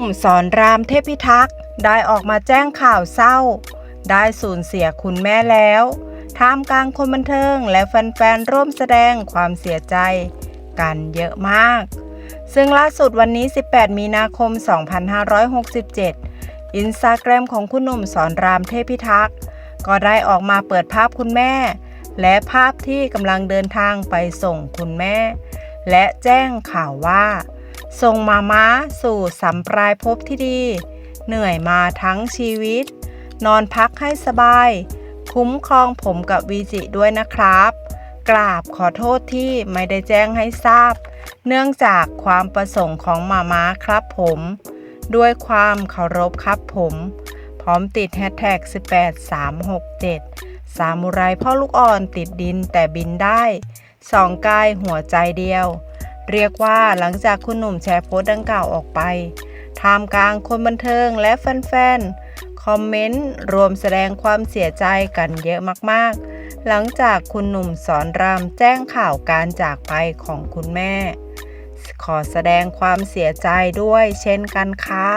หนุ่มสอนรามเทพิทักษ์ได้ออกมาแจ้งข่าวเศร้า ได้สูญเสียคุณแม่แล้วท่ามกลางคนบันเทิงและแฟนๆร่วมแสดงความเสียใจ กันเยอะมาก ซึ่งล่าสุดวันนี้ 18 มีนาคม 2567 อินสตาแกรมของคุณหนุ่มสอนรามเทพิทักษ์ก็ได้ออกมาเปิดภาพคุณแม่ และภาพที่กำลังเดินทางไปส่งคุณแม่ และแจ้งข่าวว่า ส่งมาม้าสู่สัมปรายภพที่ดี เหนื่อยมาทั้งชีวิต นอนพักให้สบาย คุ้มครองผมกับวีจิด้วยนะครับ กราบขอโทษที่ไม่ได้แจ้งให้ทราบ เนื่องจากความประสงค์ของมาม้าครับผม ด้วยความเคารพครับผม พร้อมติดแฮชแท็ก18367 สามุไรพ่อลูกอ่อนติดดินแต่บินได้สองกายหัวใจเดียว เรียกว่าหลังจากคุณหนุ่มแชร์โพสต์ดังกล่าวออกไปท่ามกลางคนบันเทิงและแฟนๆ คอมเมนต์รวมแสดงความเสียใจกันเยอะมากๆ หลังจากคุณหนุ่มสอนรามแจ้งข่าวการจากไปของคุณแม่ ขอแสดงความเสียใจด้วยเช่นกันค่ะ